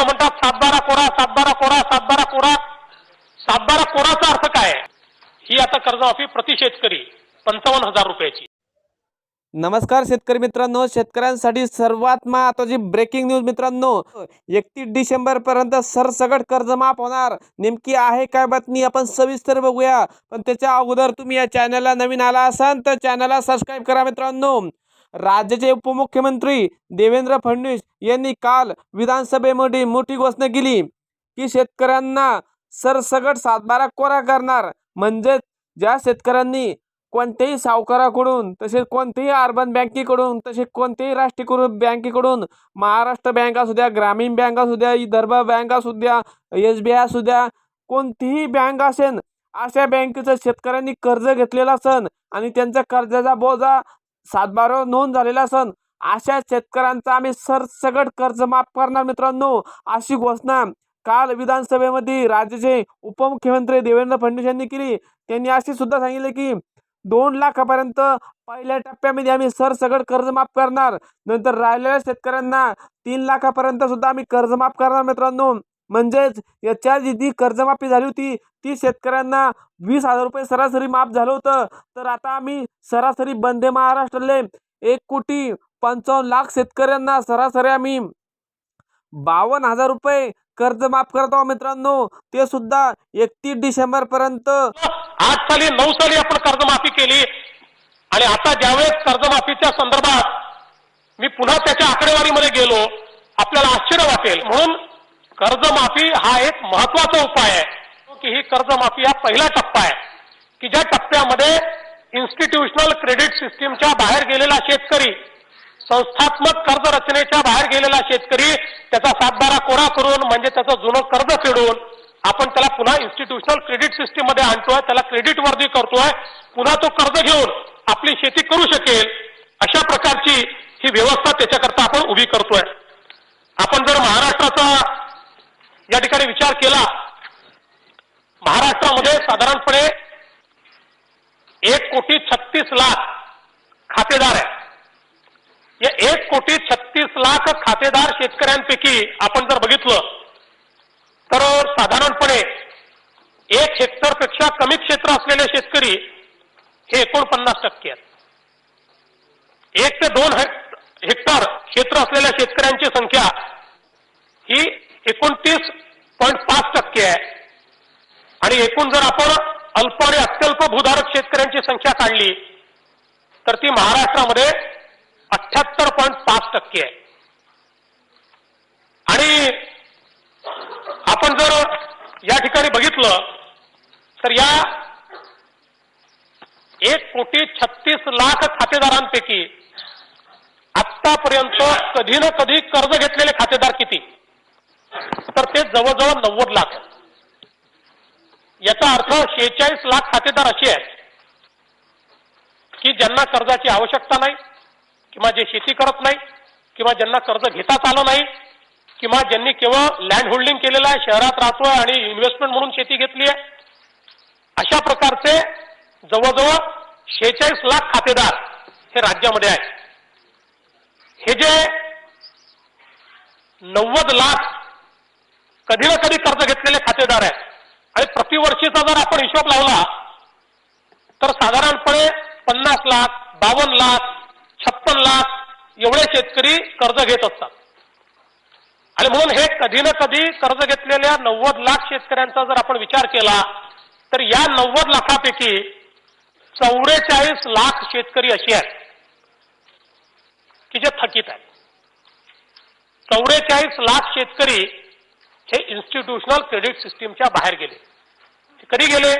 फक्त म्हणतात सातबारा कोरा सातबारा कोरा सातबारा कोरा. सातबारा कोराचा अर्थ काय? ही आता कर्जमाफी प्रति शेतकरी पंचावन्न हजार रुपयाची. नमस्कार शेतकरी मित्रांनो शेतकऱ्यांसाठी सर्वात महत्वाची ब्रेकिंग न्यूज मित्रांनो एकतीस डिसेंबर पर्यंत सरसगट कर्ज माफ होणार. नेमकी आहे काय बातमी आपण सविस्तर बघूया. पण त्याच्या अगोदर तुम्ही या चॅनलला नवीन आला असाल तर चॅनलला सबस्क्राईब करा मित्रांनो. राज्याचे उपमुख्यमंत्री देवेंद्र फडणवीस यांनी काल विधानसभेमध्ये मोठी घोषणा केली की शेतकऱ्यांना सरसगट सातबारा कोरा करणार. म्हणजेच ज्या शेतकऱ्यांनी कोणत्याही सावकाराकडून तसेच कोणत्याही अर्बन बँकेकडून तसेच कोणत्याही राष्ट्रीयकृत बँकेकडून महाराष्ट्र बँक असू द्या ग्रामीण बँक असू द्या विदर्भ बँक असू द्या एस बी आय असू द्या कोणतीही बँक असेल अशा बँकेचं शेतकऱ्यांनी कर्ज घेतलेला असन आणि त्यांचा कर्जाचा बोजा सातबारावर नोंद झालेला सण अशा शेतकऱ्यांचा आम्ही सरसगट कर्ज माफ करणार मित्रांनो अशी घोषणा काल विधानसभेमध्ये राज्याचे उपमुख्यमंत्री देवेंद्र फडणवीस यांनी केली. त्यांनी असे सुद्धा सांगितले की दोन लाखापर्यंत पहिल्या टप्प्यामध्ये आम्ही सरसगट कर्ज माफ करणार. नंतर राहिलेल्या शेतकऱ्यांना तीन लाखापर्यंत सुद्धा आम्ही कर्ज माफ करणार मित्रांनो. म्हणजेच याच्या जी जी कर्जमाफी झाली होती. ती शेतकऱ्यांना वीस हजार रुपये सरासरी माफ झालं होतं. तर आता आम्ही सरासरी बंदे महाराष्ट्रले एक कोटी पंचावन्न लाख शेतकऱ्यांना सरासरी आम्ही बावन्न हजार रुपये कर्ज माफ करत आहोत मित्रांनो. ते सुद्धा एकतीस डिसेंबर पर्यंत. आठ साली नऊ साली आपण कर्जमाफी केली. आणि आता ज्यावेळेस कर्जमाफीच्या संदर्भात मी पुन्हा त्याच्या आकडेवारीमध्ये गेलो आपल्याला आश्चर्य वाटेल. म्हणून कर्जमाफी हा एक महत्त्वाचा उपाय आहे. की ही कर्जमाफी हा पहिला टप्पा आहे. की ज्या टप्प्यामध्ये इन्स्टिट्यूशनल क्रेडिट सिस्टीमच्या बाहेर गेलेला शेतकरी संस्थात्मक कर्ज रचनेच्या बाहेर गेलेला शेतकरी त्याचा सातबारा कोरा करून म्हणजे त्याचं जुनं कर्ज फेडून आपण त्याला पुन्हा इन्स्टिट्यूशनल क्रेडिट सिस्टीममध्ये आणतोय त्याला क्रेडिट वर्दी करतोय पुन्हा तो कर्ज घेऊन आपली शेती करू शकेल अशा प्रकारची ही व्यवस्था त्याच्याकरता आपण उभी करतोय. आपण जर महाराष्ट्राचा या ठिकाणी विचार केला. महाराष्ट्रामध्ये साधारणपणे एक कोटी छत्तीस लाख खातेदार आहे या एक कोटी छत्तीस लाख खातेदार शेतकऱ्यांपैकी आपण जर बघितलं तर साधारणपणे एक हेक्टरपेक्षा कमी क्षेत्र असलेले शेतकरी हे एकोणपन्नास टक्के आहेत. एक ते दोन हेक्टर क्षेत्र असलेल्या शेतकऱ्यांची संख्या ही एकोणतीस पॉईंट पाच टक्के आहे. आणि एकूण जर आपण अल्प आणि अत्यल्प भूधारक शेतकऱ्यांची संख्या काढली तर ती महाराष्ट्रामध्ये अठ्याहत्तर पॉईंट पाच टक्के आहे. आणि आपण जर या ठिकाणी बघितलं तर या एक कोटी छत्तीस लाख खातेदारांपैकी आतापर्यंत कधी ना कधी कर्ज घेतलेले खातेदार किती? तर ते जवळजवळ नव्वद लाख याचा अर्थ शेहेचाळीस लाख खातेदार असे आहेत की ज्यांना कर्जाची आवश्यकता नाही किंवा जे शेती करत नाही किंवा ज्यांना कर्ज घेताच आलं नाही किंवा ज्यांनी केवळ लँड होल्डिंग केलेलं आहे शहरात राहतोय आणि इन्व्हेस्टमेंट म्हणून शेती घेतली आहे अशा प्रकारचे जवळजवळ शेहेचाळीस लाख खातेदार हे राज्यामध्ये आहेत. हे जे नव्वद लाख कधी ना कधी कर्ज घेतलेले खातेदार आहेत. आणि प्रतिवर्षीचा जर आपण हिशोब लावला तर साधारणपणे पन्नास लाख बावन्न लाख छप्पन लाख एवढे शेतकरी कर्ज घेत असतात. आणि म्हणून हे कधी ना कधी कर्ज घेतलेल्या नव्वद लाख शेतकऱ्यांचा जर आपण विचार केला तर या नव्वद लाखापैकी चौवेचाळीस लाख शेतकरी अशी आहेत की जे थकीत आहेत. चौवेचाळीस लाख शेतकरी हे इन्स्टिट्यूशनल क्रेडिट सिस्टीमच्या बाहेर गेले. कधी गेले?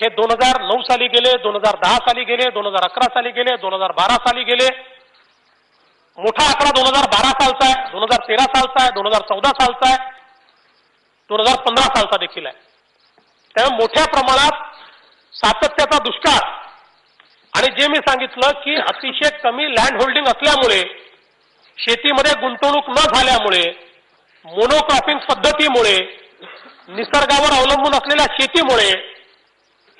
हे दोन हजार नऊ साली गेले दोन हजार दहा साली गेले दोन हजार अकरा साली गेले दोन हजार बारा साली गेले. मोठा आकडा दोन हजार बारा सालचा आहे दोन हजार तेरा सालचा आहे दोन हजार चौदा सालचा आहे दोन हजार पंधरा सालचा देखील आहे. त्यामुळे मोठ्या प्रमाणात सातत्याचा दुष्काळ. आणि जे मी सांगितलं की अतिशय कमी लँड होल्डिंग असल्यामुळे शेतीमध्ये गुंतवणूक न झाल्यामुळे मोनोक्रॉपिंग पद्धतीमुळे निसर्गावर अवलंबून असलेल्या शेतीमुळे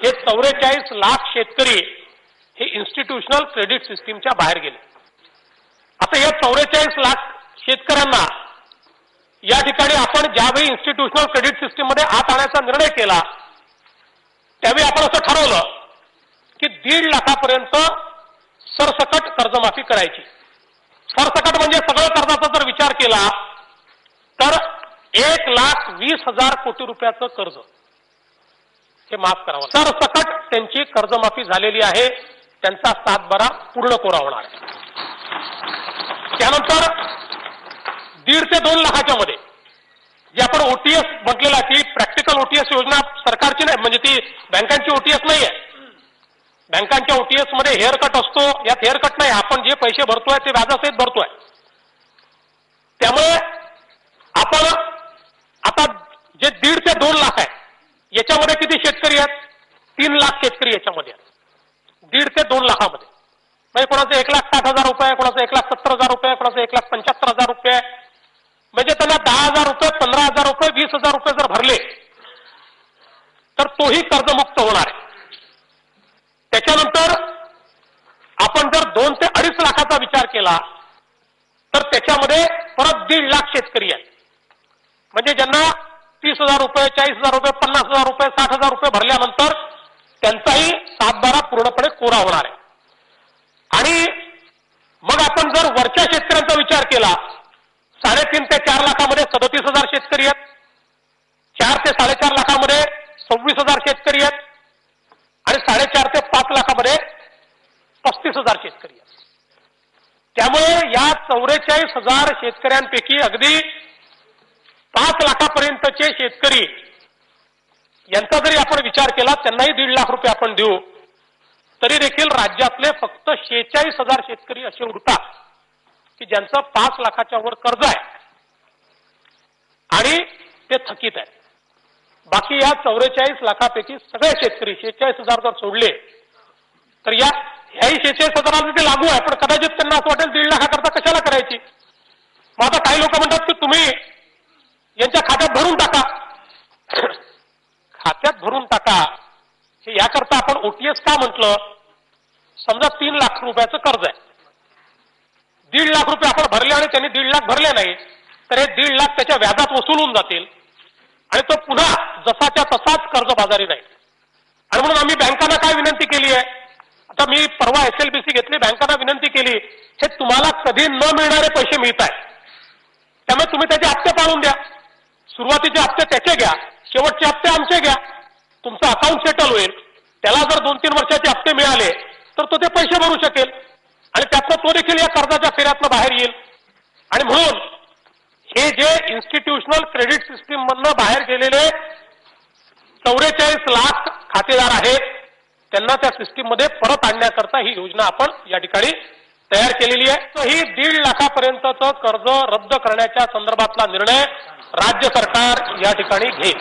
हे चौवेचाळीस लाख शेतकरी हे इन्स्टिट्यूशनल क्रेडिट सिस्टीमच्या बाहेर गेले. आता या चौवेचाळीस लाख शेतकऱ्यांना या ठिकाणी आपण ज्यावेळी इन्स्टिट्यूशनल क्रेडिट सिस्टीममध्ये आत आणायचा निर्णय केला त्यावेळी आपण असं ठरवलं की दीड लाखापर्यंत सरसकट कर्जमाफी करायची. सरसकट म्हणजे सगळं कर्जाचा जर विचार केला तर एक लाख वीस हजार कोटी रुपयाचं कर्ज. हे माफ करावं सरसकट त्यांची कर्जमाफी झालेली आहे. त्यांचा सातबारा पूर्ण कोरा होणार त्यानंतर दीड ते दोन लाखाच्या मध्ये जे आपण ओटीएस म्हटलेला की प्रॅक्टिकल ओटीएस योजना सरकारची नाही म्हणजे ती बँकांची ओटीएस नाही आहे बँकांच्या ओटीएसमध्ये हेअर कट असतो. यात हेअर कट नाही. आपण जे पैसे भरतोय ते व्याजासहित भरतोय त्यामुळे आपण आता जे दीड ते दोन लाख आहे याच्यामध्ये किती शेतकरी आहेत तीन लाख शेतकरी याच्यामध्ये दीड ते दोन लाखामध्ये. म्हणजे कोणाचं एक लाख साठ हजार रुपये कोणाचं एक लाख सत्तर हजार रुपये कोणाचं एक लाख पंच्याहत्तर हजार रुपये. म्हणजे त्यांना दहा हजार रुपये पंधरा हजार रुपये वीस हजार रुपये जर भरले तर तोही कर्जमुक्त होणार आहे. त्याच्यानंतर आपण जर दोन ते अडीच लाखाचा विचार केला तर त्याच्यामध्ये परत दीड लाख शेतकरी आहेत. म्हणजे ज्यांना तीस हजार रुपये चाळीस हजार रुपये पन्नास हजार रुपये साठ हजार रुपये भरल्यानंतर त्यांचाही सातबारा पूर्णपणे कोरा होणार आहे. आणि मग आपण जर वरच्या शेतकऱ्यांचा विचार केला साडेतीन ते चार लाखामध्ये सदतीस हजार शेतकरी आहेत. चार ते साडेचार लाखामध्ये सव्वीस हजार शेतकरी आहेत. आणि साडेचार ते पाच लाखामध्ये पस्तीस हजार शेतकरी आहेत. त्यामुळे या चौवेचाळीस हजार शेतकऱ्यांपैकी अगदी पाच लाखापर्यंतचे शेतकरी यांचा जरी आपण विचार केला त्यांनाही दीड लाख रुपये आपण देऊ तरी देखील राज्यातले फक्त शेहेचाळीस हजार शेतकरी असे उरतात की ज्यांचं पाच लाखाच्या वर कर्ज आहे. आणि ते थकीत आहे बाकी या चौवेचाळीस लाखापैकी सगळे शेतकरी शेहेचाळीस हजार जर सोडले तर या ह्याही शेहेचाळीस हजाराला ते लागू आहे. पण कदाचित त्यांना असं वाटेल दीड लाखाकरता कशाला करायची? मग आता काही लोक म्हणतात की तुम्ही यांच्या खात्यात भरून टाका. खात्यात भरून टाका. हे याकरता आपण ओटीएस का म्हटलं? समजा तीन लाख रुपयाचं कर्ज आहे. दीड लाख रुपये आपण भरले आणि त्यांनी दीड लाख भरले नाही तर हे दीड लाख त्याच्या व्याजात वसूल होऊन जातील. आणि तो पुन्हा जसाच्या तसाच कर्जबाजारी जाईल आणि म्हणून आम्ही बँकांना काय विनंती केली आहे? आता मी परवा एस एल बी सी घेतली बँकांना विनंती केली हे तुम्हाला कधी न मिळणारे पैसे मिळत आहेत त्यामुळे तुम्ही त्याचे हप्ते पाळून द्या. सुरुवातीचे हप्ते त्याचे घ्या शेवटचे हप्ते आमचे घ्या तुमचं सेटल होईल. त्याला जर दोन तीन वर्षाचे हप्ते मिळाले तर तो ते पैसे भरू शकेल. आणि त्यातनं तो देखील या कर्जाच्या फेऱ्यातनं बाहेर येईल. आणि म्हणून हे जे इन्स्टिट्यूशनल क्रेडिट सिस्टीम मधनं बाहेर गेलेले चौवेचाळीस लाख खातेदार आहेत त्यांना त्या सिस्टीममध्ये परत आणण्याकरता ही योजना आपण या ठिकाणी तयार केलेली आहे. तर ही दीड लाखापर्यंतचं कर्ज रद्द करण्याच्या संदर्भातला निर्णय राज्य सरकार या ठिकाणी घेईल.